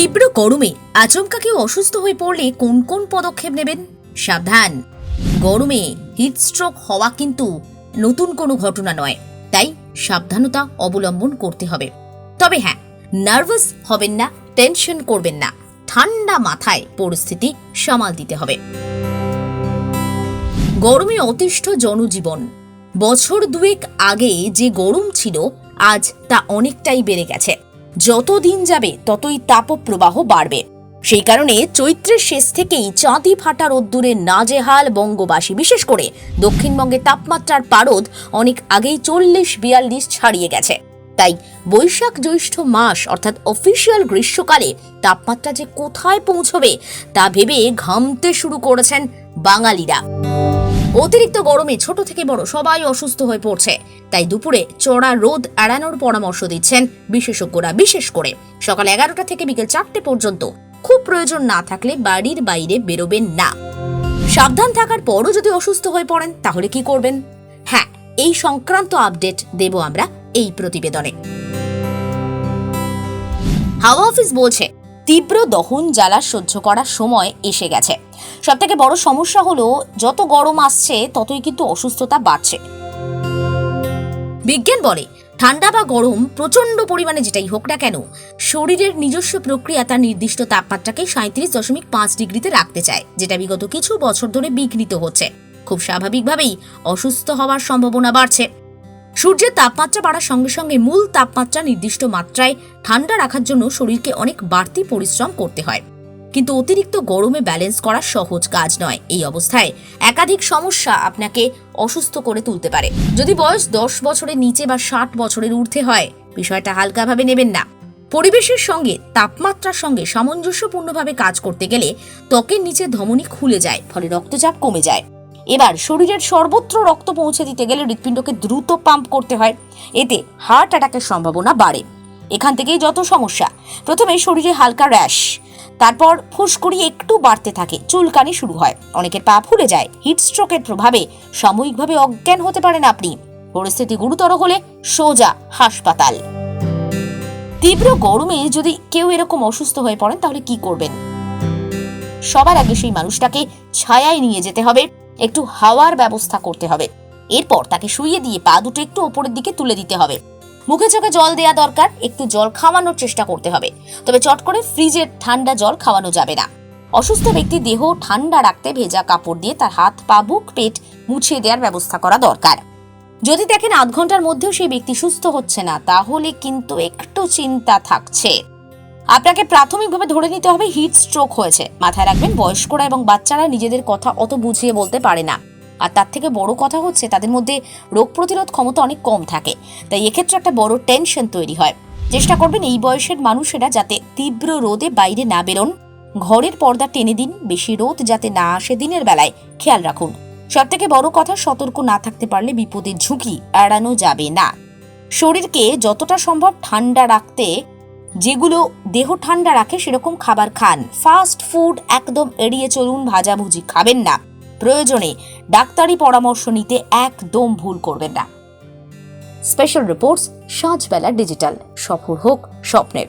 তীব্র গরমে আচমকা কেউ অসুস্থ হয়ে পড়লে কোন কোন পদক্ষেপ নেবেন? সাবধান। গরমে হিটস্ট্রোক হওয়া কিন্তু নতুন কোনো ঘটনা নয়। তাই সাবধানতা অবলম্বন করতে হবে। তবে হ্যাঁ নার্ভাস হবেন না টেনশন করবেন না। ঠান্ডা মাথায় পরিস্থিতি সামাল দিতে হবে। গরমে অতিষ্ঠ জনজীবন। বছর দুয়েক আগে যে গরম ছিল, আজ তা অনেকটাই বেড়ে গেছে। যত দিন যাবে, ততই তাপপ্রবাহ বাড়বে। সেই কারণে চৈত্রের শেষ থেকেই চাঁদি ফাটা রোদ্দুরে নাজেহাল বঙ্গবাসী, বিশেষ করে দক্ষিণবঙ্গে তাপমাত্রার পারদ অনেক আগেই চল্লিশ বিয়াল্লিশ ছাড়িয়ে গেছে। তাই বৈশাখ জ্যৈষ্ঠ মাস, অর্থাৎ অফিসিয়াল গ্রীষ্মকালে তাপমাত্রা যে কোথায় পৌঁছবে, তা ভেবে ঘামতে শুরু করেছেন বাঙালিরা। অতিরিক্ত গরমে ছোট থেকে বড় সবাই অসুস্থ হয়ে পড়ছে। তাই দুপুরে চড়া রোদ এড়ানোর পরামর্শ দিচ্ছেন বিশেষজ্ঞরা, বিশেষ করে সকাল এগারোটা থেকে বিকেল চারটে পর্যন্ত। খুব প্রয়োজন না থাকলে বাড়ির বাইরে বেরোবেন না। সাবধান থাকার পরও যদি অসুস্থ হয়ে পড়েন, তাহলে কি করবেন? হ্যাঁ এই সংক্রান্ত আপডেট দেব আমরা এই প্রতিবেদনে। হাওয়া অফিস বলছে তীব্র দহন জ্বালা সহ্য করার সময় এসে গেছে। সব থেকে বড় সমস্যা হলো, যত গরম আসছে, ততই কিন্তু অসুস্থতা বাড়ছে। বিজ্ঞান বলে, ঠান্ডা বা গরম প্রচণ্ড পরিমাণে যেটাই হোক না কেন, শরীরের নিজস্ব প্রক্রিয়া তার নির্দিষ্ট তাপমাত্রাকে সাঁত্রিশ দশমিক পাঁচ ডিগ্রিতে রাখতে চায়, যেটা বিগত কিছু বছর ধরে বিঘ্নিত হচ্ছে। খুব স্বাভাবিকভাবেই অসুস্থ হওয়ার সম্ভাবনা বাড়ছে। সূর্যের তাপমাত্রা বাড়ার সঙ্গে সঙ্গে মূল তাপমাত্রা নির্দিষ্ট মাত্রায় ঠান্ডা রাখার জন্য শরীরকে অনেক বাড়তি পরিশ্রম করতে হয়। কিন্তু অতিরিক্ত গরমে ব্যালেন্স করা সহজ কাজ নয় এই অবস্থায়। একাধিক সমস্যা আপনাকে অসুস্থ করে তুলতে পারে। যদি বয়স দশ বছরের নিচে বা ষাট বছরের ঊর্ধ্বে হয়, বিষয়টা হালকাভাবে নেবেন না। পরিবেশের সঙ্গে তাপমাত্রার সঙ্গে সামঞ্জস্যপূর্ণভাবে কাজ করতে গেলে ত্বকের নিচে ধমনী খুলে যায়, ফলে রক্তচাপ কমে যায়। এবার শরীরের সর্বত্র রক্ত পৌঁছে দিতে গেলে হৃৎপিণ্ডকে দ্রুত পাম্প করতে হয়। এতে হার্ট অ্যাটাকের সম্ভাবনা বাড়ে। এখান থেকেই যত সমস্যা, প্রথমে শরীরে হালকা র্যাশ, তারপর ফুসকুড়ি একটু বাড়তে থাকে, চুলকানি শুরু হয়। অনেকের পা ফুলে যায়। হিট স্ট্রোকের প্রভাবে সাময়িকভাবে অজ্ঞান হতে পারেন আপনি। পরিস্থিতি গুরুতর হলে সোজা হাসপাতাল। তীব্র গরমে যদি কেউ এরকম অসুস্থ হয়ে পড়েন, তাহলে কি করবেন? সবার আগে সেই মানুষটাকে ছায়ায় নিয়ে যেতে হবে। একটু হাওয়ার ব্যবস্থা করতে হবে। এরপর তাকে শুইয়ে দিয়ে পা দুটো একটু ওপরের দিকে তুলে দিতে হবে। মুখে চোখে জল দেওয়া দরকার, একটু জল খাওয়ানোর চেষ্টা করতে হবে। তবে চট করে ফ্রিজের ঠান্ডা জল খাওয়ানো যাবে না। অসুস্থ ব্যক্তি দেহ ঠান্ডা রাখতে ভেজা কাপড় দিয়ে তার হাত, পা, বুক, পেট মুছিয়ে দেওয়ার ব্যবস্থা করা দরকার। যদি দেখেন আধ ঘণ্টার মধ্যেও সেই ব্যক্তি সুস্থ হচ্ছে না, তাহলে কিন্তু একটু চিন্তা থাকছে। আপনাকে প্রাথমিকভাবে ধরে নিতে হবে হিট স্ট্রোক হয়েছে। মাথায় রাখবেন বয়স্করা এবং বাচ্চারা নিজেদের কথা অত বুঝিয়ে বলতে পারে না। আর তার থেকে বড় কথা হচ্ছে তাদের মধ্যে রোগ প্রতিরোধ ক্ষমতা অনেক কম থাকে। তাই এক্ষেত্রে একটা বড় টেনশন তৈরি হয়। চেষ্টা করবেন এই বয়সের মানুষেরা যাতে তীব্র রোদে বাইরে না বেরোন। ঘরের পর্দা টেনে দিন, বেশি রোদ যাতে না আসে দিনের বেলায়। খেয়াল রাখুন। সব থেকে বড় কথা, সতর্ক না থাকতে পারলে বিপদের ঝুঁকি এড়ানো যাবে না। শরীরকে যতটা সম্ভব ঠান্ডা রাখতে যেগুলো দেহ ঠান্ডা রাখে সেরকম খাবার খান। ফাস্ট ফুড একদম এড়িয়ে চলুন, ভাজাভুজি খাবেন না। প্রয়োজনে ডাক্তারি পরামর্শ নিতে একদম ভুল করবেন না। স্পেশাল রিপোর্টস সাজবেলা ডিজিটাল সফর হোক স্বপ্নের।